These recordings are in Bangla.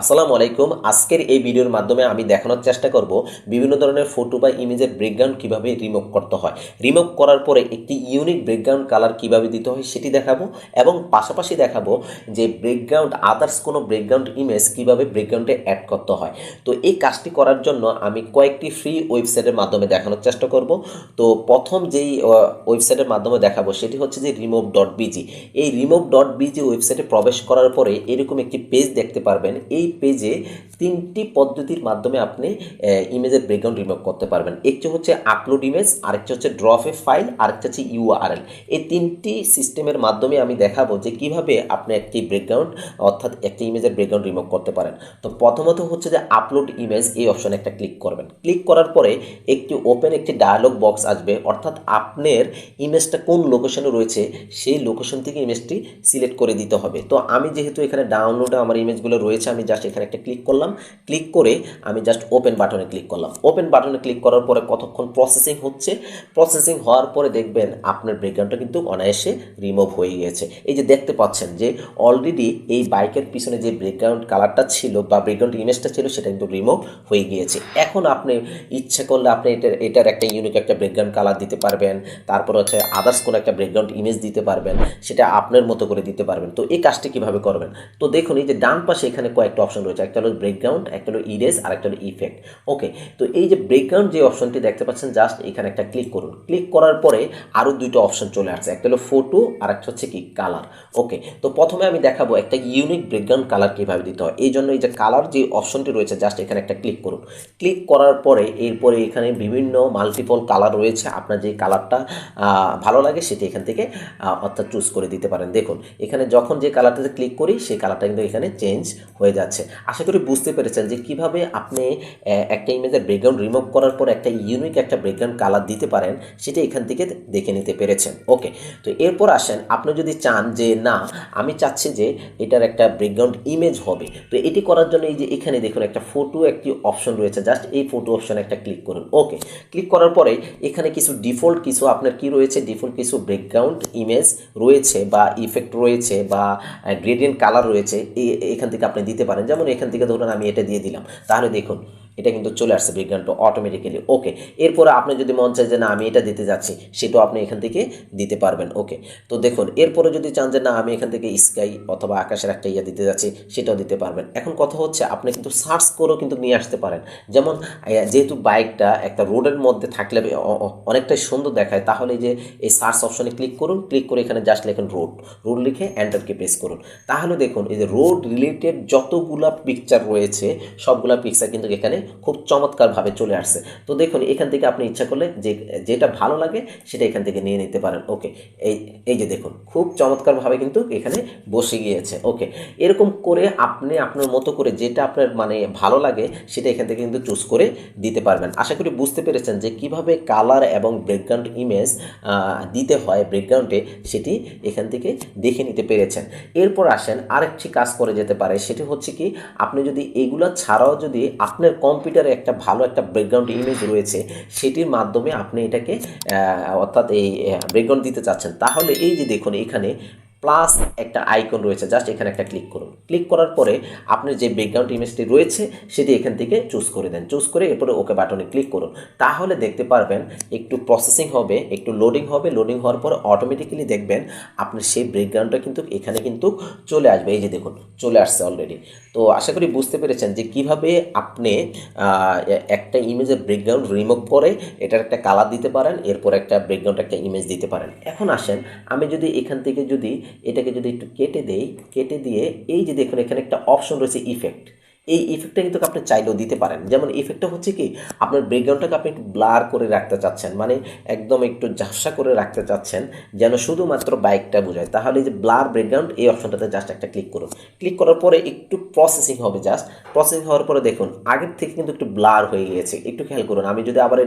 আসসালামু আলাইকুম। আজকের এই ভিডিওর মাধ্যমে আমি দেখানোর চেষ্টা করব বিভিন্ন ধরনের ফটো বা ইমেজের ব্রেকগ্রাউন্ড কীভাবে রিমুভ করতে হয়। রিমুভ করার পরে একটি ইউনিক ব্রেকগ্রাউন্ড কালার কীভাবে দিতে হয় সেটি দেখাবো এবং পাশাপাশি দেখাবো যে ব্রেকগ্রাউন্ড আদার্স কোনো ব্রেকগ্রাউন্ড ইমেজ কীভাবে ব্রেকগ্রাউন্ডে অ্যাড করতে হয়। তো এই কাজটি করার জন্য আমি কয়েকটি ফ্রি ওয়েবসাইটের মাধ্যমে দেখানোর চেষ্টা করব। তো প্রথম যেই ওয়েবসাইটের মাধ্যমে দেখাবো সেটি হচ্ছে যে রিমুভ ডট বিজি এই রিমুভ ডট বিজি ওয়েবসাইটে প্রবেশ করার পরে এরকম একটি পেজ দেখতে পারবেন। এই পেজে তিনটি পদ্ধতির মাধ্যমে আপনি ইমেজের ব্যাকগ্রাউন্ড রিমুভ করতে পারবেন। একটি হচ্ছে আপলোড ইমেজ আরেকটি হচ্ছে ড্রপ এ ফাইল আরেকটা হচ্ছে ইউআরএল এই তিনটি সিস্টেমের মাধ্যমে আমি দেখাবো যে কীভাবে আপনি একটি ব্যাকগ্রাউন্ড অর্থাৎ একটি ইমেজের ব্যাকগ্রাউন্ড রিমুভ করতে পারেন। তো প্রথমত হচ্ছে যে আপলোড ইমেজ এই অপশনে একটা ক্লিক করবেন। ক্লিক করার পরে একটি ওপেন একটি ডায়ালগ বক্স আসবে, অর্থাৎ আপনার ইমেজটা কোন লোকেশনে রয়েছে, সেই লোকেশন থেকে ইমেজটি সিলেক্ট করে দিতে হবে। তো আমি যেহেতু এখানে ডাউনলোডে আমার ইমেজগুলো রয়েছে, আমি জাস্ট এখানে একটা ক্লিক করলাম। ক্লিক করে আমি জাস্ট ওপেন বাটনে ক্লিক করলাম। ওপেন বাটনে ক্লিক করার পরে কতক্ষণ প্রসেসিং হচ্ছে? প্রসেসিং হওয়ার পরে দেখবেন আপনার ব্যাকগ্রাউন্ডটা কিন্তু অনায়াসে রিমুভ হয়ে গিয়েছে এই যে দেখতে পাচ্ছেন যে অলরেডি এই বাইকের পিছনে যে ব্যাকগ্রাউন্ড কালারটা ছিল বা ব্যাকগ্রাউন্ড ইমেজটা ছিল সেটা কিন্তু রিমুভ হয়ে গিয়েছে। এখন আপনি ইচ্ছে করলে আপনি এটার এটার একটা ইউনিক একটা ব্যাকগ্রাউন্ড কালার দিতে পারবেন। তারপর হচ্ছে আদার্স কোনো একটা ব্যাকগ্রাউন্ড ইমেজ দিতে পারবেন। সেটা আপনার মতো করে দিতে পারবেন। তো এই কাজটি কীভাবে করবেন? তো দেখুন এই যে ডান পাশে এখানে কয়েকটা অপশন রয়েছে। একটা হলো ব্রেকগ্রাউন্ড একটা হলো ইরেজ আর একটা হলো ইফেক্ট ওকে তো এই যে ব্রেকগ্রাউন্ড যে অপশনটি দেখতে পাচ্ছেন জাস্ট এখানে একটা ক্লিক করুন। ক্লিক করার পরে আরও দুইটা অপশন চলে আসছে। একটা হলো ফটো আর একটা হচ্ছে কি কালার ওকে তো প্রথমে আমি দেখাবো একটা ইউনিক ব্রেকগ্রাউন্ড কালার কীভাবে দিতে হয়। এই জন্য এই যে কালার যে অপশনটি রয়েছে জাস্ট এখানে একটা ক্লিক করুন। ক্লিক করার পরে এরপরে এখানে বিভিন্ন মাল্টিপল কালার রয়েছে। আপনার যে কালারটা ভালো লাগে সেটি এখান থেকে অর্থাৎ চুজ করে দিতে পারেন। দেখুন, এখানে যখন যে কালারটাতে ক্লিক করি, সেই কালারটা কিন্তু এখানে চেঞ্জ হয়ে যাচ্ছে। আশা করি বুঝতে পেরেছেন যে কীভাবে আপনি একটা ইমেজের ব্যাকগ্রাউন্ড রিমুভ করার পর একটা ইউনিক একটা ব্যাকগ্রাউন্ড কালার দিতে পারেন, সেটা এখান থেকে দেখে নিতে পেরেছেন। ওকে তো এরপর আসেন, আপনি যদি চান যে না, আমি চাচ্ছি যে এটার একটা ব্যাকগ্রাউন্ড ইমেজ হবে। তো এটি করার জন্য এই যে এখানে দেখুন একটা ফটো একটি অপশন রয়েছে। জাস্ট এই ফটো অপশনে একটা ক্লিক করুন। ওকে ক্লিক করার পরে এখানে কিছু ডিফল্ট কিছু আপনার কি রয়েছে? ডিফল্ট কিছু ব্যাকগ্রাউন্ড ইমেজ রয়েছে বা ইফেক্ট রয়েছে বা গ্রেডিয়েন্ট কালার রয়েছে এখান থেকে আপনি দিতে পারেন। যেমন এখান থেকে ধরুন আমি এটা দিয়ে দিলাম। তাহলে দেখুন এটা কিন্তু চলে আসছে ব্যাকগ্রাউন্ডটা অটোমেটিক্যালি ওকে এরপরে আপনি যদি মন চায় যে না, আমি এটা দিতে যাচ্ছি, সেটাও আপনি এখান থেকে দিতে পারবেন ওকে তো দেখুন, এরপরে যদি চান যে না, আমি এখান থেকে স্কাই অথবা আকাশের একটা ইয়ে দিতে যাচ্ছি, সেটাও দিতে পারবেন। এখন কথা হচ্ছে, আপনি কিন্তু সার্চ করেও কিন্তু নিয়ে আসতে পারেন। যেমন যেহেতু বাইকটা একটা রোডের মধ্যে থাকলে অনেকটাই সুন্দর দেখায়, তাহলে যে, এই সার্চ অপশনে ক্লিক করুন ক্লিক করে এখানে জাস্ট লেখেন রোড রোড লিখে এন্টারকে প্রেস করুন। তাহলে দেখুন, এই যে রোড রিলেটেড যতগুলা পিকচার রয়েছে, সবগুলা পিকচার কিন্তু এখানে খুব চমৎকারভাবে চলে আসছে। তো দেখুন, এখান থেকে আপনি ইচ্ছা করলে যে, যেটা ভালো লাগে, সেটা এখান থেকে নিয়ে নিতে পারেন। ওকে, এই এই যে দেখুন, খুব চমৎকারভাবে কিন্তু এখানে বসে গিয়েছে। ওকে, এরকম করে আপনি আপনার মতো করে যেটা আপনার মানে ভালো লাগে, সেটা এখান থেকে কিন্তু চুজ করে দিতে পারবেন। আশা করি বুঝতে পেরেছেন যে কীভাবে কালার এবং ব্যাকগ্রাউন্ড ইমেজ দিতে হয় ব্যাকগ্রাউন্ডে, সেটি এখান থেকে দেখে নিতে পেরেছেন। এরপর আসেন, আরেকটি কাজ করে যেতে পারে, সেটি হচ্ছে কি, আপনি যদি এগুলো ছাড়াও যদি আপনার কম্পিউটারে একটা ভালো একটা ব্যাকগ্রাউন্ড ইমেজ রয়েছে সেটির মাধ্যমে আপনি এটাকে অর্থাৎ এই ব্যাকগ্রাউন্ড দিতে চাচ্ছেন। তাহলে এই যে দেখুন এখানে প্লাস একটা আইকন রয়েছে জাস্ট এখানে একটা ক্লিক করুন। ক্লিক করার পরে আপনার যে ব্যাকগ্রাউন্ড ইমেজটি রয়েছে, সেটি এখান থেকে চুজ করে দেন। চুজ করে এরপরে ওকে বাটনে ক্লিক করুন। তাহলে দেখতে পারবেন, একটু প্রসেসিং হবে, একটু লোডিং হবে। লোডিং হওয়ার পরে অটোমেটিক্যালি দেখবেন, আপনার সেই ব্যাকগ্রাউন্ডটা কিন্তু এখানে কিন্তু চলে আসবে। এই যে দেখুন, চলে আসছে অলরেডি তো আশা করি বুঝতে পেরেছেন যে কীভাবে আপনি একটা ইমেজের ব্যাকগ্রাউন্ড রিমুভ করে, এটার একটা কালার দিতে পারেন, এরপর একটা ব্যাকগ্রাউন্ড একটা ইমেজ দিতে পারেন। এখন আসেন, আমি যদি এখান থেকে যদি এটাকে যদি একটু কেটে দেই, কেটে দিয়ে এই যে দেখুন, এখানে একটা অপশন রয়েছে ইফেক্ট এই ইফেক্টটা কিন্তু আপনি চাইলেও দিতে পারেন। যেমন ইফেক্টটা হচ্ছে কি, আপনার ব্যাকগ্রাউন্ডটাকে আপনি একটু ব্লার করে রাখতে চাচ্ছেন মানে একদম একটু ঝাপসা করে রাখতে চাচ্ছেন, যেন শুধুমাত্র বাইকটা বোঝায়। তাহলে যে ব্লার ব্যাকগ্রাউন্ড এই অপশনটাতে জাস্ট একটা ক্লিক করুন। ক্লিক করার পরে একটু প্রসেসিং হবে জাস্ট প্রসেসিং হওয়ার পরে দেখুন, আগের থেকে কিন্তু একটু ব্লার হয়ে গিয়েছে। একটু খেয়াল করুন, আমি যদি আবার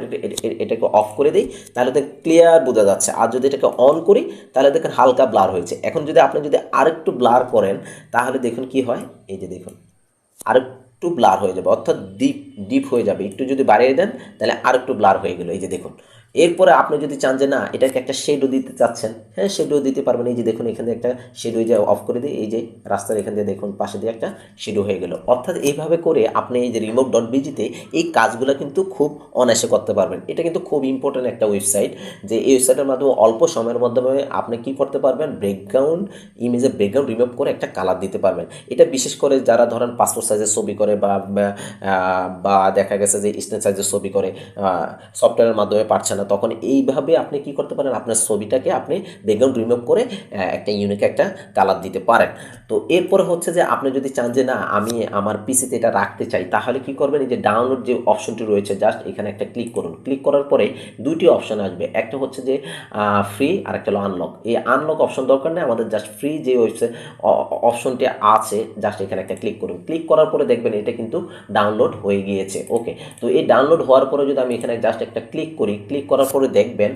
এটাকে অফ করে দিই, তাহলে তো ক্লিয়ার বোঝা যাচ্ছে। আর যদি এটাকে অন করি, তাহলে দেখুন হালকা ব্লার হয়েছে। এখন যদি আপনি যদি আরেকটু ব্লার করেন, তাহলে দেখুন কি হয়, এই যে দেখুন। আর একটু ব্লার হয়ে যাবে, অর্থাৎ ডিপ ডিপ হয়ে যাবে। একটু যদি বাড়িয়ে দেন, তাহলে আর একটু ব্লার হয়ে গেলো। এই যে দেখুন এরপরে আপনি যদি চান যে না, এটাকে একটা শেডও দিতে চাচ্ছেন হ্যাঁ শেডও দিতে পারবেন। এই যে দেখুন, এখানে একটা শেডো যে অফ করে দিই, এই যে রাস্তার এখান দিয়ে দেখুন, পাশে দিয়ে একটা শেডো হয়ে গেল। অর্থাৎ এইভাবে করে আপনি এই যে রিমোট ডট বিজিতে এই কাজগুলো কিন্তু খুব অনায়াসে করতে পারবেন। এটা কিন্তু খুব ইম্পর্ট্যান্ট একটা ওয়েবসাইট যে এই ওয়েবসাইটের মাধ্যমে অল্প সময়ের মাধ্যমে আপনি কি করতে পারবেন? ব্রেকগ্রাউন্ড ইমেজের ব্রেকগ্রাউন্ড রিমুভ করে একটা কালার দিতে পারবেন। এটা বিশেষ করে যারা ধরেন পাসপোর্ট সাইজের ছবি করে বা বা দেখা গেছে যে স্টেন সাইজের ছবি করে সফটওয়্যারের মাধ্যমে পারছে না তখন এইভাবে আপনি কি করতে পারেন? আপনার ছবিটাকে আপনি ব্যাকগ্রাউন্ড রিমুভ করে একটা ইউনিক একটা কালার দিতে পারেন। তো এরপরে হচ্ছে যে আপনি যদি চান যে না, আমি আমার পিসিতে এটা রাখতে চাই, তাহলে কি করবেন? এই যে ডাউনলোড যে অপশনটি রয়েছে জাস্ট এখানে একটা ক্লিক করুন। ক্লিক করার পরে দুইটি অপশন আসবে। একটা হচ্ছে যে ফ্রি আর একটা হলো আনলক এই আনলক অপশন দরকার নেই, আমাদের জাস্ট ফ্রি যে ওয়েবসাইট অপশনটি আছে জাস্ট এখানে একটা ক্লিক করুন। ক্লিক করার পরে দেখবেন এটা কিন্তু ডাউনলোড হয়ে গিয়েছে। ওকে তো এই ডাউনলোড হওয়ার পরে যদি আমি এখানে জাস্ট একটা ক্লিক করি ক্লিক করার পরে দেখবেন,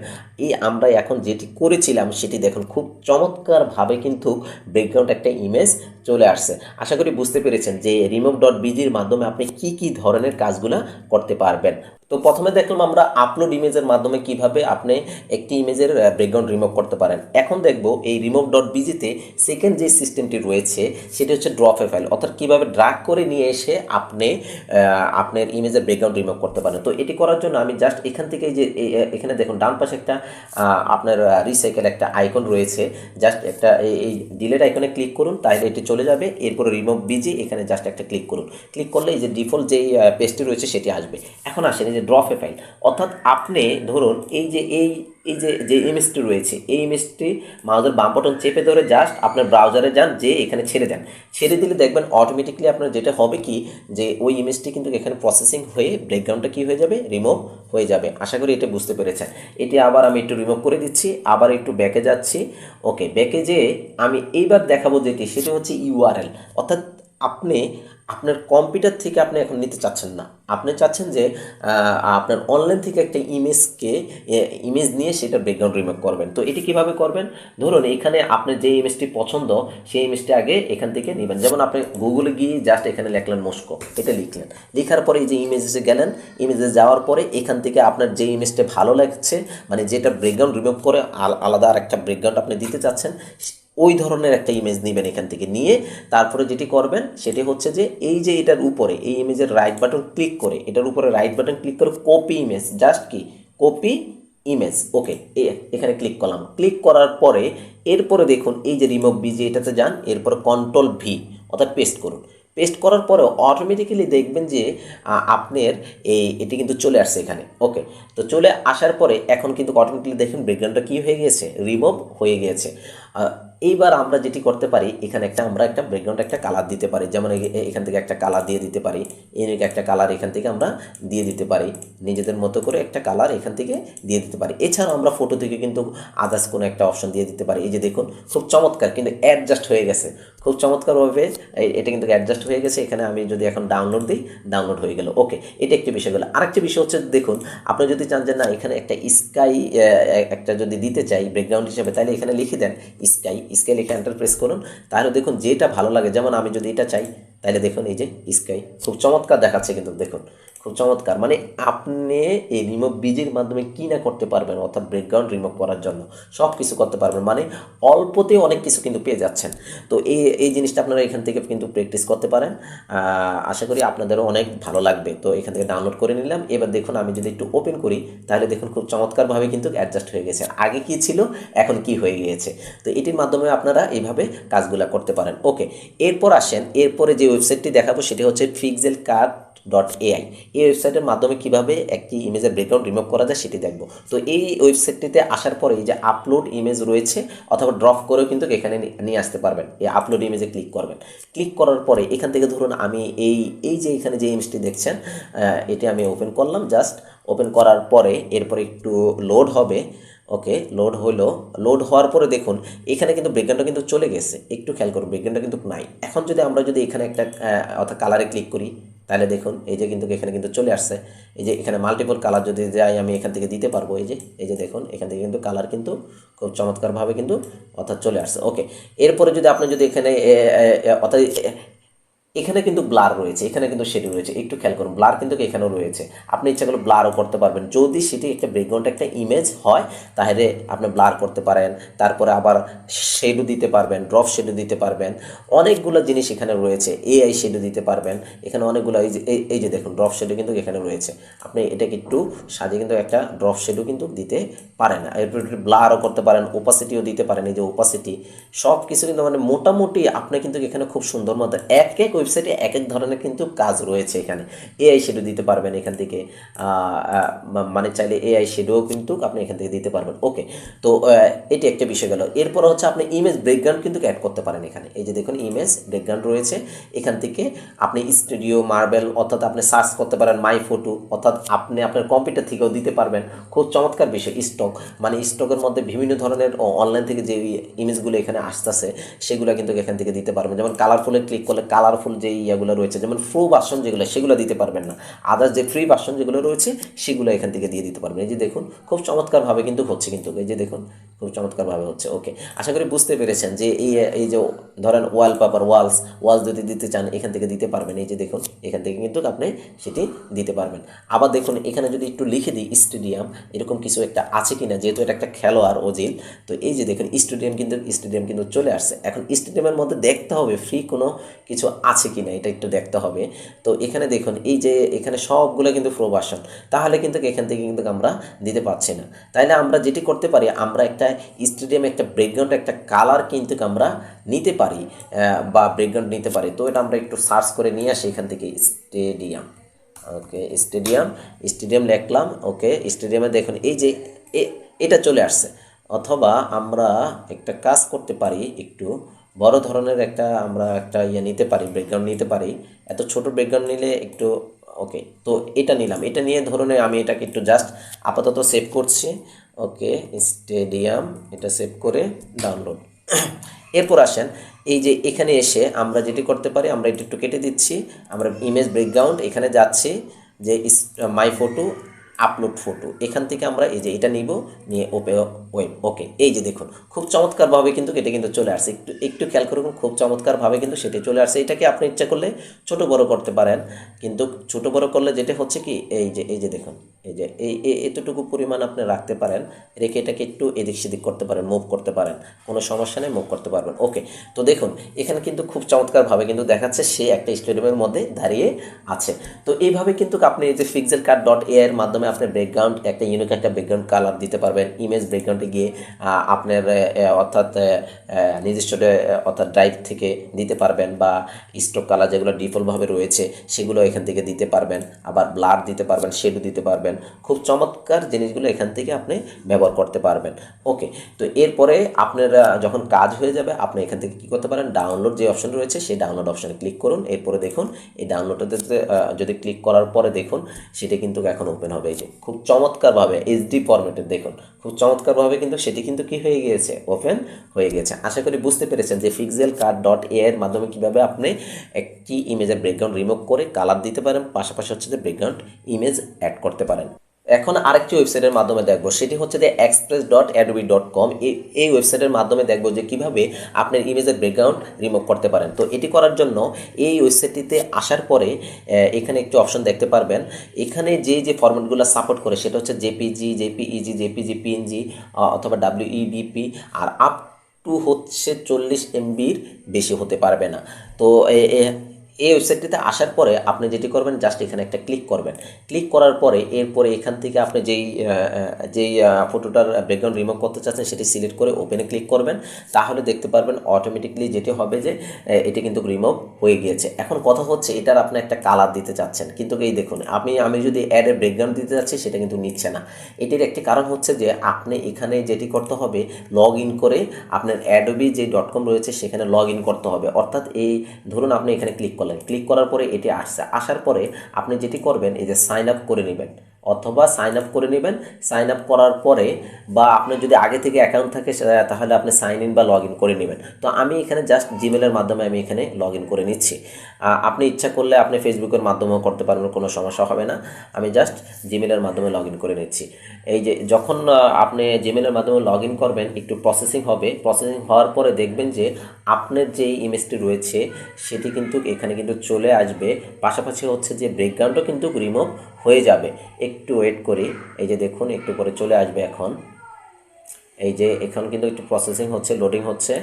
এই আমরা এখন যেটি করেছিলাম সেটি দেখুন খুব চমৎকারভাবে কিন্তু ব্যাকগ্রাউন্ড একটা ইমেজ চলে আসছে। আশা করি বুঝতে পেরেছেন যে রিমোভ ডট বিজির মাধ্যমে আপনি কি কি ধরনের কাজগুলো করতে পারবেন। তো প্রথমে দেখলাম আমরা আপলোড ইমেজের মাধ্যমে কীভাবে আপনি একটি ইমেজের ব্যাকগ্রাউন্ড রিমুভ করতে পারেন। এখন দেখব এই রিমুভ ডট বিজিতে সেকেন্ড যে সিস্টেমটি রয়েছে, সেটি হচ্ছে ড্রপ এ ফাইল অর্থাৎ কীভাবে ড্রাগ করে নিয়ে এসে আপনি আপনার ইমেজের ব্যাকগ্রাউন্ড রিমুভ করতে পারেন। তো এটি করার জন্য আমি জাস্ট এখান থেকে যে এখানে দেখুন, ডান পাশে একটা আপনার রিসাইকেল একটা আইকন রয়েছে। জাস্ট একটা, এই- ডিলেট আইকনে ক্লিক করুন, তাহলে এটি চলে যাবে। এরপরে রিমুভ বিজি এখানে জাস্ট একটা ক্লিক করুন। ক্লিক করলে এই যে ডিফল্ট যেই পেজটি রয়েছে, সেটি আসবে। এখন আসেন যে ড্রপ এ ফাইল অর্থাৎ আপনি ধরুন এই যে, এই এই যে যে ইমেজটি রয়েছে, এই ইমেজটি মাউসের বাম বটন চেপে ধরে জাস্ট আপনার ব্রাউজারে যান, যে এখানে ছেড়ে দেন। ছেড়ে দিলে দেখবেন অটোমেটিকলি আপনার যেটা হবে কি, যে ওই ইমেজটি কিন্তু এখানে প্রসেসিং হয়ে ব্যাকগ্রাউন্ডটা কি হয়ে যাবে? রিমুভ হয়ে যাবে। আশা করি এটা বুঝতে পেরেছেন। এটি আবার আমি একটু রিমুভ করে দিচ্ছি, আবার একটু ব্যাকে যাচ্ছি। ওকে ব্যাকে যেয়ে আমি এইবার দেখাবো যেটি, সেটি হচ্ছে ইউআরএল অর্থাৎ আপনি, আপনার কম্পিউটার থেকে আপনি এখন নিতে চাচ্ছেন না। আপনি চাচ্ছেন যে আপনার অনলাইন থেকে একটা ইমেজকে ইমেজ নিয়ে সেটা ব্যাকগ্রাউন্ড রিমেক করবেন। তো এটি কীভাবে করবেন? ধরুন, এখানে আপনার যে ইমেজটি পছন্দ, সেই ইমেজটি আগে এখান থেকে নেবেন। যেমন আপনি গুগলে গিয়ে জাস্ট এখানে লিখলেন মস্কো এটা লিখলেন। লেখার পরে যে ইমেজে গেলেন ইমেজে যাওয়ার পরে এখান থেকে আপনার যে ইমেজটা ভালো লাগছে মানে যেটা ব্যাকগ্রাউন্ড রিমুভ করে আল- আলাদা আর একটা ব্যাকগ্রাউন্ড আপনি দিতে চাচ্ছেন, ওই ধরনের একটা ইমেজ নেবেন এখান থেকে নিয়ে। তারপরে যেটি করবেন, সেটি হচ্ছে যে, এই যে এটার উপরে, এই ইমেজের রাইট বাটন ক্লিক করে, এটার উপরে রাইট বাটন ক্লিক করে কপি ইমেজ জাস্ট কি? কপি ইমেজ ওকে এখানে ক্লিক করলাম। ক্লিক করার পরে, এরপরে দেখুন এই যে রিমুভ বিজি এটাতে যান, এরপরে কন্ট্রোল ভি অর্থাৎ পেস্ট করুন। পেস্ট করার পরে অটোমেটিক্যালি দেখবেন যে আপনার এই এটি কিন্তু চলে আসছে এখানে ওকে তো চলে আসার পরে এখন কিন্তু অটোমেটিক্যালি দেখুন ব্যাকগ্রাউন্ডটা কী হয়ে গিয়েছে? রিমুভ হয়ে গিয়েছে। এইবার আমরা যেটি করতে পারি, এখানে একটা, আমরা একটা ব্যাকগ্রাউন্ড একটা কালার দিতে পারি। যেমন এখান থেকে একটা কালার দিয়ে দিতে পারি। ইউনিক একটা কালার এখান থেকে আমরা দিয়ে দিতে পারি। নিজেদের মতো করে একটা কালার এখান থেকে দিয়ে দিতে পারি। এছাড়াও আমরা ফটো থেকে কিন্তু আদার্স কোনো একটা অপশন দিয়ে দিতে পারি। এই যে দেখুন, খুব চমৎকার কিন্তু অ্যাডজাস্ট হয়ে গেছে। খুব চমৎকারভাবে এটা কিন্তু অ্যাডজাস্ট হয়ে গেছে। এখানে আমি যদি এখন ডাউনলোড দিই ডাউনলোড হয়ে গেল। ওকে এটা একটি বিষয় গেলো আরেকটি বিষয় হচ্ছে, দেখুন, আপনি যদি চান যে না, এখানে একটা স্কাই একটা যদি দিতে চাই ব্যাকগ্রাউন্ড হিসেবে, তাহলে এখানে লিখে দেন স্কাই স্কাই লিখে এন্টার প্রেস করুন। তাহলে দেখুন যেটা ভালো লাগে, যেমন আমি যদি এটা চাই, তাহলে দেখুন এই যে স্কাই খুব চমৎকার দেখাচ্ছে কিন্তু দেখুন। চমৎকার। মানে আপনি এই রিমুভ বিজির মাধ্যমে কি না করতে পারবেন, অর্থাৎ ব্যাকগ্রাউন্ড রিমুভ করার জন্য, সব কিছু করতে পারবেন। মানে অল্পতে অনেক কিছু কিন্তু পেয়ে যাচ্ছেন। তো এই এই জিনিসটা আপনারা এখান থেকে কিন্তু প্র্যাকটিস করতে পারেন। আশা করি আপনাদেরও অনেক ভালো লাগবে। তো এখান থেকে ডাউনলোড করে নিলাম। এবার দেখুন, আমি যদি একটু ওপেন করি, তাহলে দেখুন খুব চমৎকারভাবে কিন্তু অ্যাডজাস্ট হয়ে গেছে। আগে কি ছিল, এখন কি হয়ে গিয়েছে? তো এটির মাধ্যমে আপনারা এইভাবে কাজগুলো করতে পারেন। ওকে এরপর আসেন। এরপরে যে ওয়েবসাইটটি দেখাবো, সেটি হচ্ছে ফিক্সেল কার্ড ডট এআই এই ওয়েবসাইটের মাধ্যমে কীভাবে একটি ইমেজের ব্যাকগ্রাউন্ড রিমুভ করা যায় সেটি দেখব। তো এই ওয়েবসাইটটিতে আসার পরে যে আপলোড ইমেজ রয়েছে, অথবা ড্রপ করেও কিন্তু এখানে নিয়ে আসতে পারবেন। এই আপলোড ইমেজে ক্লিক করবেন। ক্লিক করার পরে এখান থেকে ধরুন আমি এই এই যে এখানে যে ইমেজটি দেখছেন এটি আমি ওপেন করলাম জাস্ট ওপেন করার পরে এরপরে একটু লোড হবে। ওকে লোড হলো লোড হওয়ার পরে দেখুন, এখানে কিন্তু ব্যাকগ্রাউন্ডটা কিন্তু চলে গেছে। একটু খেয়াল করুন ব্যাকগ্রাউন্ডটা কিন্তু নাই। এখন যদি আমরা যদি এখানে একটা অর্থাৎ কালারে ক্লিক করি, তাহলে দেখুন, এই যে কিন্তু এখানে কিন্তু চলে আসছে। এই যে এখানে মাল্টিপল কালার যদি যাই, আমি এখান থেকে দিতে পারব, এই যে এই যে দেখুন, এখান থেকে কিন্তু কালার কিন্তু খুব চমৎকারভাবে কিন্তু অর্থাৎ চলে আসছে। ওকে, এরপরে যদি আপনি যদি এখানে অর্থাৎ এখানে কিন্তু ব্লার রয়েছে, এখানে কিন্তু সেটি রয়েছে, একটু খেয়াল করুন ব্লার কিন্তু এখানেও রয়েছে। আপনি ইচ্ছা করলে ব্লারও করতে পারবেন। যদি সেটি একটা ব্যাকগ্রাউন্ড একটা ইমেজ হয়, তাহলে আপনি ব্লার করতে পারেন, তারপরে আবার শেডও দিতে পারবেন ড্রপ শেডও দিতে পারবেন। অনেকগুলো জিনিস এখানে রয়েছে এআই শেডও দিতে পারবেন। এখানে অনেকগুলো এই যে, এই- যে দেখুন ড্রপ শেডও কিন্তু এখানে রয়েছে। আপনি এটাকে একটু সাজিয়ে কিন্তু একটা ড্রপ শেডও কিন্তু দিতে পারেন। এরপর ব্লারও করতে পারেন ওপাসিটিও দিতে পারেন, এই যে ওপাসিটি সব কিছু কিন্তু মানে মোটামুটি আপনি কিন্তু এখানে খুব সুন্দর মতো এক এক ওয়েবসাইটে এক এক ধরনের কিন্তু কাজ রয়েছে এখানে। এআই শেডও দিতে পারবেন এখান থেকে। মানে চাইলে এআই শেডও কিন্তু আপনি এখান থেকে দিতে পারবেন। ওকে তো এটি একটা বিষয় গেল। এরপর হচ্ছে আপনি ইমেজ ব্রেকগ্রাউন্ড কিন্তু অ্যাড করতে পারেন এখানে। এই যে দেখুন ইমেজ ব্রেকগ্রাউন্ড রয়েছে। এখান থেকে আপনি স্টুডিও মার্বেল অর্থাৎ আপনি সার্চ করতে পারেন মাই ফটো অর্থাৎ আপনি আপনার কম্পিউটার থেকেও দিতে পারবেন। খুব চমৎকার বিষয় স্টক মানে স্টকের মধ্যে বিভিন্ন ধরনের অনলাইন থেকে যে ইমেজগুলো এখানে আসতেছে, সেগুলো কিন্তু এখান থেকে দিতে পারবেন। যেমন কালারফুলে ক্লিক করলে কালারফুল যে ইয়াগুলো রয়েছে, যেমন ফ্রু বাসন যেগুলো, সেগুলো দিতে পারবেন না। আদার্স যে ফ্রি বাসন যেগুলো রয়েছে, সেগুলো এখান থেকে দিয়ে দিতে পারবেন। এই যে দেখুন, খুব চমৎকারভাবে কিন্তু হচ্ছে কিন্তু, এই যে দেখুন, খুব চমৎকারভাবে হচ্ছে ওকে আশা করি বুঝতে পেরেছেন যে এই এই যে ধরেন ওয়াল পেপার ওয়ালস ওয়ালস যদি দিতে চান, এখান থেকে দিতে পারবেন। এই যে দেখুন, এখান থেকে কিন্তু আপনি সেটি দিতে পারবেন। আবার দেখুন, এখানে যদি একটু লিখে দিই স্টেডিয়াম এরকম কিছু একটা আছে কিনা, যেহেতু এটা একটা খেলোয়াড় ওজিল তো এই যে দেখুন স্টেডিয়াম কিন্তু স্টেডিয়াম কিন্তু চলে আসছে। এখন স্টেডিয়ামের মধ্যে দেখতে হবে ফ্রি কোনো কিছু আছে কিনা, এটা একটু দেখতে হবে। তো এখানে দেখুন, এই যে এখানে সবগুলো কিন্তু প্রবাসন, তাহলে কিন্তু এখান থেকে কিন্তু আমরা দিতে পারছি না। তাইলে আমরা যেটি করতে পারি, আমরা একটা স্টেডিয়ামে একটা ব্রেকগ্রাউন্ড একটা কালার কিন্তু আমরা নিতে পারি বা ব্রেকগ্রাউন্ড নিতে পারি। তো এটা আমরা একটু সার্চ করে নিয়ে আসি এখান থেকে স্টেডিয়াম ওকে স্টেডিয়াম স্টেডিয়াম লিখলাম ওকে স্টেডিয়ামে দেখুন, এই যে এটা চলে আসছে। অথবা আমরা একটা কাজ করতে পারি একটু বড় ধরনের একটা আমরা একটা ইয়ে নিতে পারি ব্যাকগ্রাউন্ড নিতে পারি। এত ছোট ব্যাকগ্রাউন্ড নিলে একটু ওকে তো এটা নিলাম। এটা নিয়ে ধরুন আমি এটাকে একটু জাস্ট আপাতত সেভ করছি। ওকে স্টেডিয়াম এটা সেভ করে ডাউনলোড এরপর আসেন, এই যে এখানে এসে আমরা যেটি করতে পারি, আমরা এটা একটু কেটে দিচ্ছি। আমরা ইমেজ ব্যাকগ্রাউন্ড এখানে যাচ্ছি যে মাই ফটো আপলোড ফটো এখান থেকে আমরা এই যে এটা নিব, নিয়ে ওপে ওয়েব ওকে এই যে দেখুন, খুব চমৎকারভাবে কিন্তু এটা কিন্তু চলে আসছে। একটু একটু খেয়াল করুন, খুব চমৎকারভাবে কিন্তু সেটি চলে আসছে। এটাকে আপনি ইচ্ছা করলে ছোট বড় করতে পারেন, কিন্তু ছোট বড় করলে যেটা হচ্ছে কি, এই যে এই যে দেখুন, এই যে, এই এতটুকু পরিমাণ আপনি রাখতে পারেন, রেখে এটাকে একটু এদিক সেদিক করতে পারেন মুভ করতে পারেন, কোনো সমস্যা নেই মুভ করতে পারবেন ওকে তো দেখুন, এখানে কিন্তু খুব চমৎকারভাবে কিন্তু দেখাচ্ছে সে একটা স্টেডিয়ামের মধ্যে দাঁড়িয়ে আছে। তো এইভাবে কিন্তু আপনি এই যে ফিক্সেল কার্ড ডট এ এর মাধ্যমে আপনি ব্যাকগ্রাউন্ড একটা ইউনিক একটা ব্যাকগ্রাউন্ড কালার দিতে পারবেন। ইমেজ ব্যাকগ্রাউন্ডে গিয়ে আপনার অর্থাৎ নিজস্ব অর্থাৎ ড্রাইভ থেকে দিতে পারবেন বা স্টক কালার যেগুলো ডিফল্টভাবে রয়েছে, সেগুলো এখান থেকে দিতে পারবেন। আবার ব্লার দিতে পারবেন শেডও দিতে পারবেন। খুব চমৎকার জিনিসগুলো এখান থেকে আপনি ব্যবহার করতে পারবেন। ওকে তো এরপরে আপনার যখন কাজ হয়ে যাবে, আপনি এখান থেকে কী করতে পারেন? ডাউনলোড যে অপশন রয়েছে, সেই ডাউনলোড অপশনে ক্লিক করুন। এরপরে দেখুন, এই ডাউনলোডটাতে যদি ক্লিক করার পরে দেখুন, সেটা কিন্তু এখন ওপেন হবে। যে খুব চমৎকারভাবে এইচডি ফরম্যাটে দেখুন। খুব চমৎকারভাবে কিন্তু সেটি কিন্তু কি হয়ে গিয়েছে? ওপেন হয়ে গেছে। আশা করি বুঝতে পেরেছেন যে ফিক্সেল কার্ড ডট এ এর মাধ্যমে কীভাবে আপনি একটি ইমেজের ব্যাকগ্রাউন্ড রিমুভ করে কালার দিতে পারেন, পাশাপাশি হচ্ছে যে ব্যাকগ্রাউন্ড ইমেজ অ্যাড করতে পারেন। এখন আরেকটি ওয়েবসাইটের মাধ্যমে দেখব, সেটি হচ্ছে যে express dot Adobe dot com এই ওয়েবসাইটের মাধ্যমে দেখব যে কীভাবে আপনার ইমেজের ব্যাকগ্রাউন্ড রিমুভ করতে পারেন। তো এটি করার জন্য এই ওয়েবসাইটটিতে আসার পরে এখানে একটি অপশন দেখতে পারবেন। এখানে যে যে ফরম্যাটগুলো সাপোর্ট করে, সেটা হচ্ছে জেপিজি জেপিইজি জেপিজি পিএনজি অথবা ডাব্লিউইবিপি আর আপ টু হচ্ছে চল্লিশ এমবির বেশি হতে পারবে না। তো এই ওয়েবসাইটটিতে আসার পরে আপনি যেটি করবেন জাস্ট এখানে একটা ক্লিক করবেন। ক্লিক করার পরে এরপরে এখান থেকে আপনি যেই যেই ফটোটার ব্যাকগ্রাউন্ড রিমুভ করতে চাচ্ছেন, সেটি সিলেক্ট করে ওপেনে ক্লিক করবেন। তাহলে দেখতে পারবেন অটোমেটিকলি যেটি হবে যে এটি কিন্তু রিমুভ হয়ে গিয়েছে। এখন কথা হচ্ছে, এটার আপনি একটা কালার দিতে চাচ্ছেন। কিন্তু এই দেখুন, আমি আমি যদি অ্যাডের ব্যাকগ্রাউন্ড দিতে যাচ্ছি, সেটা কিন্তু নিচ্ছে না। এটির একটি কারণ হচ্ছে যে, আপনি এখানে যেটি করতে হবে লগ ইন করে আপনার অ্যাডোবি যে ডট কম রয়েছে, সেখানে লগ ইন করতে হবে। অর্থাৎ এই, ধরুন আপনি এখানে ক্লিক করলেন ক্লিক করার পরে এটি আসছে। আসার পরে আপনি যেটি করবেন, এই যে সাইন আপ করে নেবেন। অথবা সাইন আপ করে নেবেন। সাইন আপ করার পরে বা আপনার যদি আগে থেকে অ্যাকাউন্ট থাকে তাহলে আপনি সাইন ইন বা লগ ইন করে নেবেন। তো আমি এখানে জাস্ট জিমেলের মাধ্যমে আমি এখানে লগ ইন করে নিচ্ছি। আপনি ইচ্ছা করলে আপনি ফেসবুকের মাধ্যমেও করতে পারবেন, কোনো সমস্যা হবে না। আমি জাস্ট জিমেলের মাধ্যমে লগ ইন করে নিচ্ছি। এই যে, যখন আপনি জিমেলের মাধ্যমে লগ ইন করবেন, একটু প্রসেসিং হবে। প্রসেসিং হওয়ার পরে দেখবেন যে, আপনার যে ইমেজটি রয়েছে, সেটি কিন্তু এখানে কিন্তু চলে আসবে। পাশাপাশি হচ্ছে যে ব্রেকগ্রাউন্ডও কিন্তু রিমুভ হয়ে যাবে। একটু ওয়েট করি। এই যে দেখুন, একটু পরে চলে আসবে এখন। এই যে এখন কিন্তু একটু প্রসেসিং হচ্ছে লোডিং হচ্ছে।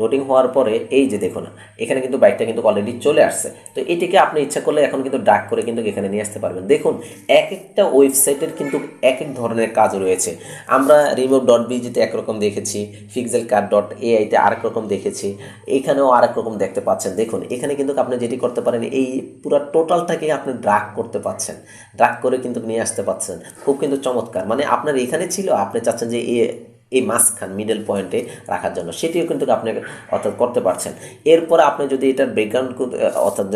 লোডিং হওয়ার পরে, এই যে দেখুন, এখানে কিন্তু বাইকটা কিন্তু অলরেডি চলে আসছে। তো এটিকে আপনি ইচ্ছা করলে এখন কিন্তু ডাক করে কিন্তু এখানে নিয়ে আসতে পারবেন। দেখুন, এক একটা ওয়েবসাইটের কিন্তু এক এক ধরনের কাজ রয়েছে। আমরা রিমোট ডট বিজিতে একরকম দেখেছি ফিক্সেল কার্ড ডট এআইতে আরেক রকম দেখেছি, এখানেও আরেক রকম দেখতে পাচ্ছেন। দেখুন, এখানে কিন্তু আপনি যেটি করতে পারেন, এই পুরো টোটালটাকে আপনি ড্রাগ করতে পাচ্ছেন। ড্রাগ করে কিন্তু নিয়ে আসতে পাচ্ছেন। খুব কিন্তু চমৎকার। মানে আপনার এখানে ছিল, আপনি চাচ্ছেন যে এ এই মাঝখান মিডল পয়েন্টে রাখার জন্য। সেটিও কিন্তু আপনি অর্থাৎ করতে পারছেন। এরপর আপনি যদি এটার ব্যাকগ্রাউন্ড অর্থাৎ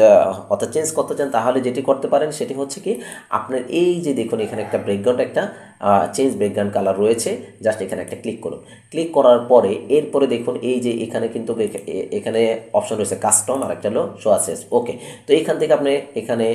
অর্থাৎ চেঞ্জ করতে চান, তাহলে যেটি করতে পারেন, সেটি হচ্ছে কি, আপনার এই যে দেখুন, এখানে একটা ব্যাকগ্রাউন্ড একটা চেঞ্জ ব্যাকগ্রাউন্ড কালার রয়েছে জাস্ট এখানে একটা ক্লিক করুন। ক্লিক করার পরে, এরপরে দেখুন এই যে এখানে কিন্তু এখানে অপশন রয়েছে কাস্টম আর একটা হলো শো আসেস ওকে তো এখান থেকে আপনি এখানে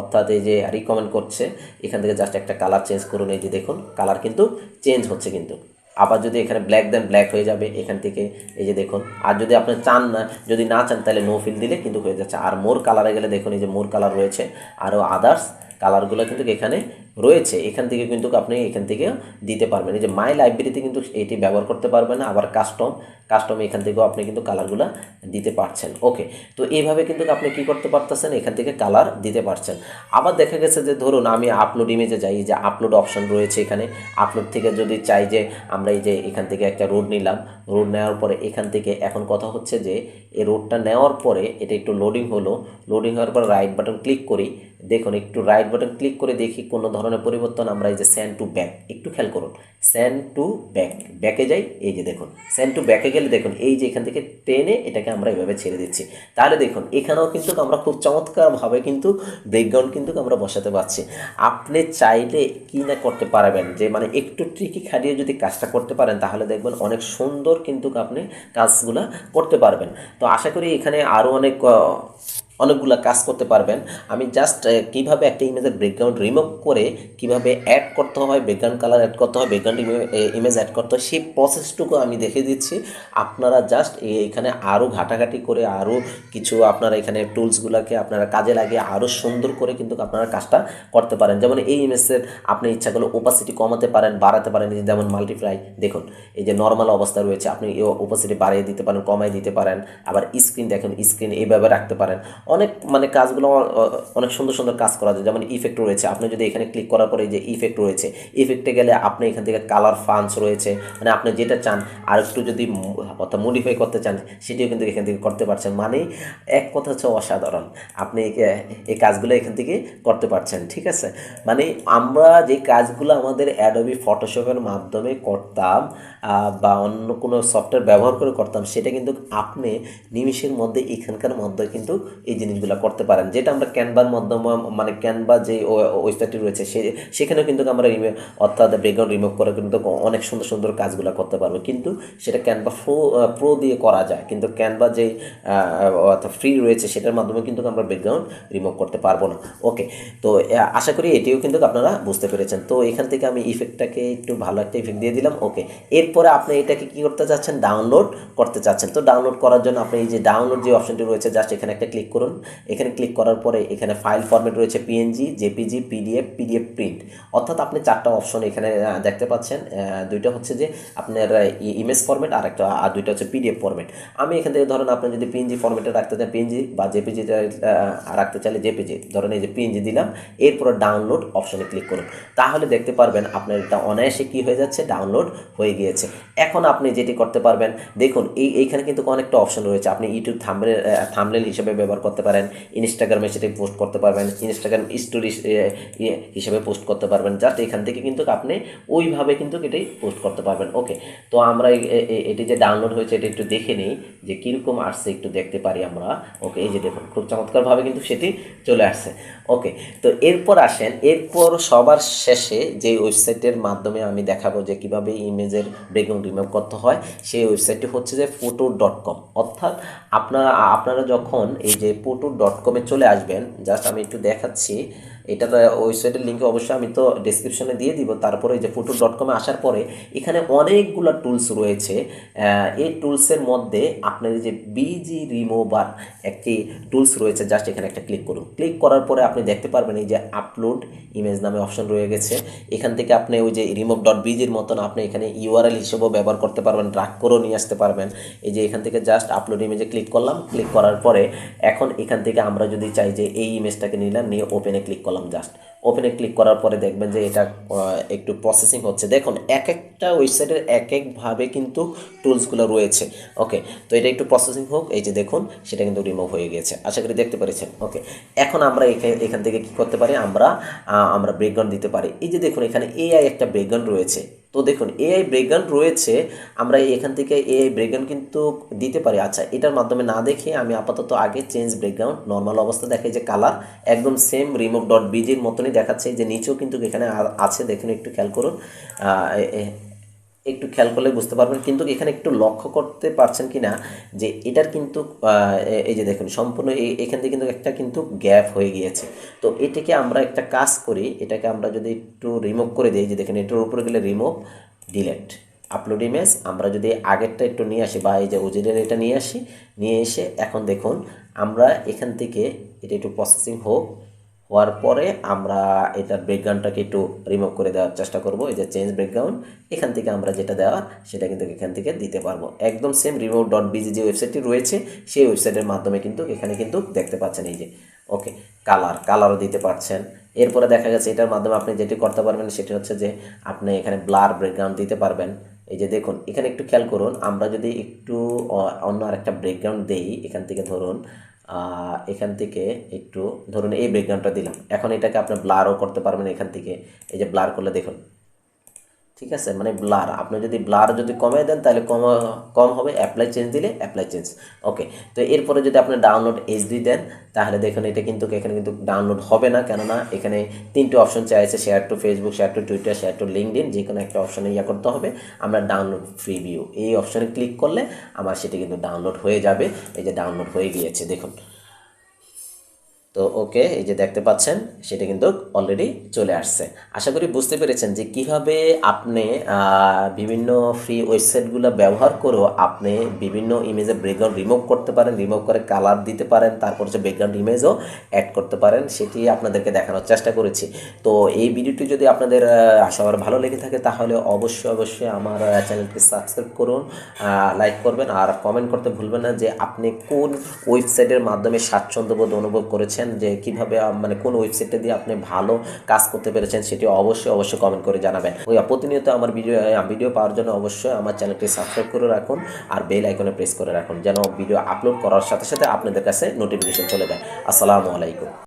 অর্থাৎ এই যে রিকমেন্ড করছে, এখান থেকে জাস্ট একটা কালার চেঞ্জ করুন, এই যে দেখুন কালার কিন্তু চেঞ্জ হচ্ছে কিন্তু। আবার যদি এখানে ব্ল্যাক দেন ব্ল্যাক হয়ে যাবে, এখান থেকে এই যে দেখুন, আর যদি আপনি চান না, যদি না চান, তাহলে নো ফিল দিলে কিন্তু হয়ে যাচ্ছে। আর মোর কালারে গেলে দেখুন এই যে মোর কালার রয়েছে, আরও আদার্স কালারগুলো কিন্তু এখানে রয়েছে, এখান থেকে কিন্তু আপনি এখান থেকে দিতে পারবেন। এই যে মাই লাইব্রেরিতে কিন্তু এটি ব্যবহার করতে পারবেন, আবার কাস্টম কাস্টম এখান থেকেও আপনি কিন্তু কালারগুলো দিতে পারছেন। ওকে তো এইভাবে কিন্তু আপনি কি করতে পারতেছেন? এখান থেকে কালার দিতে পারছেন। আবার দেখা গেছে যে ধরুন আমি আপলোড ইমেজে যাই যে আপলোড অপশন রয়েছে এখানে। আপলোড থেকে যদি চাই যে আমরা এই যে এখান থেকে একটা রোড নিলাম রোড নেওয়ার পরে এখান থেকে এখন কথা হচ্ছে যে এই রোডটা নেওয়ার পরে এটা একটু লোডিং হলো। লোডিং হওয়ার পর রাইট বাটন ক্লিক করি। দেখুন, একটু রাইট বাটন ক্লিক করে দেখি কোনো ধরনের পরিবর্তন আমরা এই যে স্যান্ড টু ব্যাক একটু খেয়াল করুন। স্যান্ড টু ব্যাক ব্যাকে যাই, এই যে দেখুন। স্যান্ড টু ব্যাকে গেলে দেখুন, এই যে এখান থেকে টেনে এটাকে আমরা এভাবে ছেড়ে দিচ্ছি। তাহলে দেখুন, এখানেও কিন্তু আমরা খুব চমৎকারভাবে কিন্তু ব্রেকগ্রাউন্ড কিন্তু আমরা বসাতে পারছি। আপনি চাইলে কি না করতে পারবেন, যে মানে একটু ট্রিকি খাটিয়ে যদি কাজটা করতে পারেন, তাহলে দেখবেন অনেক সুন্দর কিন্তু আপনি কাজগুলা করতে পারবেন। তো আশা করি এখানে আরও অনেক অনেকগুলো কাজ করতে পারবেন। আমি জাস্ট কীভাবে একটা ইমেজের ব্যাকগ্রাউন্ড রিমুভ করে কীভাবে অ্যাড করতে হয় ব্যাকগ্রাউন্ড কালার অ্যাড করতে হয় ব্যাকগ্রাউন্ড ইমেজ অ্যাড করতে হয়, সেই প্রসেসটুকু আমি দেখে দিচ্ছি। আপনারা জাস্ট এখানে আরও ঘাটাঘাটি করে আরও কিছু আপনারা এখানে টুলসগুলোকে আপনারা কাজে লাগিয়ে আরও সুন্দর করে কিন্তু আপনারা কাজটা করতে পারেন। যেমন এই ইমেজের আপনি ইচ্ছা করলে ওপাসিটি কমাতে পারেন, বাড়াতে পারেন যেমন মাল্টিপ্লাই দেখুন, এই যে নর্মাল অবস্থা রয়েছে, আপনি ওপাসিটি বাড়িয়ে দিতে পারেন, কমাই দিতে পারেন। আবার স্ক্রিন দেখেন স্ক্রিন এইভাবে রাখতে পারেন। অনেক মানে কাজগুলো অনেক সুন্দর সুন্দর কাজ করা যায়। যেমন ইফেক্ট রয়েছে। আপনি যদি এখানে ক্লিক করার পরে যে ইফেক্ট রয়েছে ইফেক্টে গেলে আপনি এখান থেকে কালার ফান্স রয়েছে। মানে আপনি যেটা চান আর একটু যদি অর্থাৎ মডিফাই করতে চান, সেটিও কিন্তু এখান থেকে করতে পারছেন। মানে এক কথা হচ্ছে অসাধারণ। আপনি এই কাজগুলো এখান থেকে করতে পারছেন, ঠিক আছে? মানে আমরা যে কাজগুলো আমাদের অ্যাডোবি ফটোশপের মাধ্যমে করতাম বা অন্য কোনো সফটওয়্যার ব্যবহার করে করতাম, সেটা কিন্তু আপনি নিমিষের মধ্যে, এখানকার মধ্যে কিন্তু এই জিনিসগুলো করতে পারেন। যেটা আমরা ক্যানভার মাধ্যমে মানে ক্যানভা যে ওয়েবসাইটটি রয়েছে, সে, সেখানেও কিন্তু আমরা রিমে অর্থাৎ ব্যাকগ্রাউন্ড রিমুভ করে কিন্তু অনেক সুন্দর সুন্দর কাজগুলো করতে পারব। কিন্তু সেটা ক্যানভা প্রো প্রো দিয়ে করা যায়। কিন্তু ক্যানভা যে অর্থাৎ ফ্রি রয়েছে, সেটার মাধ্যমে কিন্তু আমরা ব্যাকগ্রাউন্ড রিমুভ করতে পারব না। ওকে তো আশা করি এটিও কিন্তু আপনারা বুঝতে পেরেছেন। তো, এখান থেকে আমি ইফেক্টটাকে একটু ভালো একটা ইফেক্ট দিয়ে দিলাম। ওকে এরপরে আপনি এটাকে কি করতে চাচ্ছেন? ডাউনলোড করতে চাচ্ছেন। তো ডাউনলোড করার জন্য আপনি এই যে ডাউনলোড যে অপশনটি রয়েছে জাস্ট এখানে একটা ক্লিক করুন। এখানে ক্লিক করার পরে এখানে ফাইল ফরম্যাট রয়েছে PNG JPG PDF PDF print অর্থাৎ আপনি চারটা অপশন এখানে দেখতে পাচ্ছেন। দুইটা হচ্ছে যে আপনার ইমেজ ফরম্যাট আর একটা, আর দুইটা হচ্ছে পিডিএফ ফরম্যাট আমি এখান থেকে ধরেন আপনি যদি পিএনজি ফরম্যাটে রাখতে চান পিএনজি বা জেপিজি রাখতে চাইলে জেপিজি ধরেন এই যে পিএনজি দিলাম, এরপর ডাউনলোড অপশনে ক্লিক করুন। তাহলে দেখতে পারবেন আপনার এটা অনায়াসে কি হয়ে যাচ্ছে ডাউনলোড হয়ে গিয়েছে। এখন আপনি যেটি করতে পারবেন, দেখুন এই, এইখানে কিন্তু অনেকটা অপশন রয়েছে। আপনি ইউটিউব থামলে থামলেল হিসেবে ব্যবহার করতে করতে পারেন ইনস্টাগ্রামে সেটি পোস্ট করতে পারবেন ইনস্টাগ্রাম স্টোরি হিসেবে পোস্ট করতে পারবেন। জাস্ট এখান থেকে কিন্তু আপনি ওইভাবে কিন্তু এটাই পোস্ট করতে পারবেন। ওকে তো আমরা এটি যে ডাউনলোড হয়েছে, এটা একটু দেখে নিই যে কীরকম আসছে, একটু দেখতে পারি আমরা। ওকে এই যে দেখুন, খুব চমৎকারভাবে কিন্তু সেটি চলে আসছে। ওকে তো এরপর আসেন, এরপর সবার শেষে যে ওয়েবসাইটের মাধ্যমে আমি দেখাবো যে কীভাবে ইমেজের ব্রেকগ্রাউন্ড রিমুভ করতে হয়, সেই ওয়েবসাইটটি হচ্ছে যে ফটো ডট কম অর্থাৎ আপনারা আপনারা যখন এই যে ফটো ডট কমে চলে আসবেন। জাস্ট আমি একটু দেখাচ্ছি। এটা ওয়েবসাইটের লিঙ্ক অবশ্যই আমি তো ডিসক্রিপশনে দিয়ে দিব। তারপরে যে ফটো ডট কমে আসার পরে এখানে অনেকগুলো টুলস রয়েছে। এই টুলসের মধ্যে আপনার যে বিজি রিমুভার একটি টুলস রয়েছে জাস্ট এখানে একটা ক্লিক করুন। ক্লিক করার পরে আপনি দেখতে পারবেন এই যে আপলোড ইমেজ নামে অপশন রয়ে গেছে। এখান থেকে আপনি ওই যে রিমুভ ডট বিজির মতন আপনি এখানে ইউআরএল হিসেবেও ব্যবহার করতে পারবেন ড্রাগ করেও নিয়ে আসতে পারবেন। এই যে এখান থেকে জাস্ট আপলোড ইমেজে ক্লিক করলাম। ক্লিক করার পরে এখন এখান থেকে আমরা যদি চাই যে এই ইমেজটাকে নিলাম, নিয়ে ওপেনে ক্লিক করলাম। জাস্ট ওপেনে ক্লিক করার পরে দেখবেন যে এটা একটু প্রসেসিং হচ্ছে। দেখুন এক একটা ওয়েবসাইটের এক একভাবে কিন্তু টুলসগুলো রয়েছে। ওকে তো এটা একটু প্রসেসিং হোক, এই যে দেখুন, সেটা কিন্তু রিমুভ হয়ে গেছে। আশা করি দেখতে পেরেছেন। ওকে এখন আমরা এখা- এখান থেকে কি করতে পারি? আমরা আমরা ব্রেকগ্রাউন্ড দিতে পারি। এই যে দেখুন, এখানে এআই একটা ব্রেকগ্রাউন্ড রয়েছে। তো দেখুন এআই ব্রেকগ্রাউন্ড রয়েছে, আমরা এখান থেকে এআই ব্রেকগ্রাউন্ড কিন্তু দিতে পারি। আচ্ছা এটার মাধ্যমে না দেখে আমি আপাতত আগে চেঞ্জ ব্রেকগ্রাউন্ড নর্মাল অবস্থা দেখাই যে কালার একদম সেম রিমুভ ডট বিজির মতনই দেখাচ্ছে যে নিচেও কিন্তু এখানে আছে, দেখুন একটু খেয়াল করুন। একটু খেয়াল করলে বুঝতে পারবেন। কিন্তু এখানে একটু লক্ষ্য করতে পারছেন কি না যে এটার কিন্তু এই যে দেখুন, সম্পূর্ণ এখান থেকে কিন্তু একটা কিন্তু গ্যাপ হয়ে গিয়েছে। তো এটাকে আমরা একটা কাজ করি, এটাকে আমরা যদি একটু রিমুভ করে দিই, যে দেখেন, এটার উপরে গেলে রিমুভ ডিলেট আপলোড ইমেজ আমরা যদি আগেরটা একটু নিয়ে আসি, বা এই যে ওজিডের এটা নিয়ে আসি, নিয়ে এসে এখন দেখুন, আমরা এখান থেকে, এটা একটু প্রসেসিং হোক হওয়ার পরে আমরা এটার ব্যাকগ্রাউন্ডটাকে একটু রিমুভ করে দেওয়ার চেষ্টা করব, এই যে চেঞ্জ ব্যাকগ্রাউন্ড এখান থেকে আমরা যেটা দেওয়ার সেটা কিন্তু এখান থেকে দিতে পারব। একদম সেম রিমুভ ডট বিজি যে ওয়েবসাইটটি রয়েছে, সেই ওয়েবসাইটের মাধ্যমে কিন্তু এখানে কিন্তু দেখতে পাচ্ছেন এই যে ওকে কালার কালারও দিতে পারছেন। এরপরে দেখা গেছে এটার মাধ্যমে আপনি যেটি করতে পারবেন সেটি হচ্ছে যে আপনি এখানে ব্লার ব্যাকগ্রাউন্ড দিতে পারবেন। এই যে দেখুন, এখানে একটু খেয়াল করুন, আমরা যদি একটু অন্য আরেকটা ব্যাকগ্রাউন্ড দেই, এখান থেকে ধরুন এখান থেকে একটু ধরুন এই ব্যাকগ্রাউন্ডটা দিলাম। এখন এটাকে আপনি ব্লারও করতে পারবেন এখান থেকে। এই যে ব্লার করলে দেখুন। ঠিক আছে? মানে ব্লার আপনি যদি ব্লার যদি কমে দেন, তাহলে কম কম হবে অ্যাপ্লাই চেঞ্জ দিলে অ্যাপ্লাই চেঞ্জ ওকে তো এরপরে যদি আপনি ডাউনলোড এইচডি দেন, তাহলে দেখুন এটা কিন্তু, এখানে কিন্তু ডাউনলোড হবে না। কেননা এখানে তিনটে অপশন চাইছে share to Facebook share to Twitter share to LinkedIn যে কোনো একটা অপশনে ইয়ে করতে হবে। আমরা ডাউনলোড প্রিভিউ এই অপশনে ক্লিক করলে আমার সেটি কিন্তু ডাউনলোড হয়ে যাবে। এই যে ডাউনলোড হয়ে গিয়েছে, দেখুন। তো ওকে, এই যে দেখতে পাচ্ছেন, সেটা কিন্তু অলরেডি চলে আসছে। আশা করি বুঝতে পেরেছেন যে কীভাবে আপনি বিভিন্ন ফ্রি ওয়েবসাইটগুলো ব্যবহার করেও আপনি বিভিন্ন ইমেজের ব্যাকগ্রাউন্ড রিমুভ করতে পারেন রিমুভ করে কালার দিতে পারেন, তারপর হচ্ছে ব্যাকগ্রাউন্ড ইমেজও অ্যাড করতে পারেন, সেটি আপনাদেরকে দেখানোর চেষ্টা করেছি। তো এই ভিডিওটি যদি আপনাদের সবার ভালো লেগে থাকে, তাহলে অবশ্যই অবশ্যই আমার চ্যানেলটি সাবস্ক্রাইব করুন লাইক করবেন, আর কমেন্ট করতে ভুলবেন না যে আপনি কোন ওয়েবসাইটের মাধ্যমে স্বাচ্ছন্দ্যবোধ অনুভব করেছেন। যে কীভাবে মানে কোন ওয়েবসাইটটা দিয়ে আপনি ভালো কাজ করতে পেরেছেন সেটি অবশ্যই অবশ্যই কমেন্ট করে জানাবেন। প্রতিনিয়ত আমার ভিডিও ভিডিও পাওয়ার জন্য অবশ্যই আমার চ্যানেলটি সাবস্ক্রাইব করে রাখুন আর বেল আইকনে প্রেস করে রাখুন যেন ভিডিও আপলোড করার সাথে সাথে আপনাদের কাছে নোটিফিকেশন চলে যায়। আসসালামু আলাইকুম।